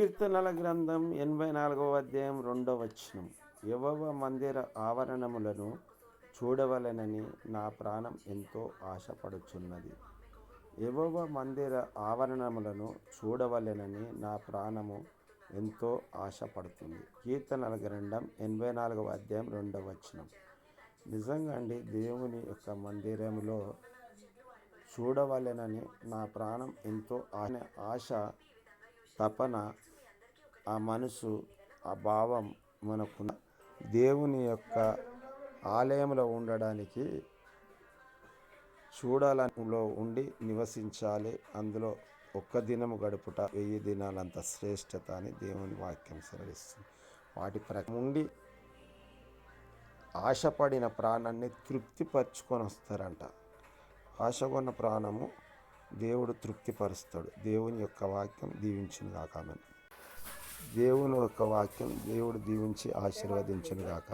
కీర్తనల గ్రంథం ఎనభై నాలుగవ అధ్యాయం రెండవ వచనం. యవవ మందిర ఆవరణములను చూడవలెనని నా ప్రాణం ఎంతో ఆశపడుచున్నది. యవవ మందిర ఆవరణములను చూడవలెనని నా ప్రాణము ఎంతో ఆశపడుతుంది. కీర్తనల గ్రంథం ఎనభై నాలుగవ అధ్యాయం రెండవ వచనం. నిజంగా అండి దేవుని యొక్క మందిరంలో చూడవలెనని నా ప్రాణం ఎంతో ఆశ తపన ఆ మనసు ఆ భావం మనకు దేవుని యొక్క ఆలయంలో ఉండడానికి చూడాలలో ఉండి నివసించాలి. అందులో ఒక్క దినము గడుపుట వెయ్యి దినాలంత శ్రేష్టత అని దేవుని వాక్యం సెలవిస్తుంది. వాటి ప్రకారం ఉండి ఆశపడిన ప్రాణాన్ని తృప్తిపరచుకొని వస్తారంట. ఆశగొన్న ప్రాణము దేవుడు తృప్తిపరుస్తాడు. దేవుని యొక్క వాక్యం దీవించింది కాకమని దేవుని యొక్క వాక్యం దేవుడు దీవించి ఆశీర్వదించును గాక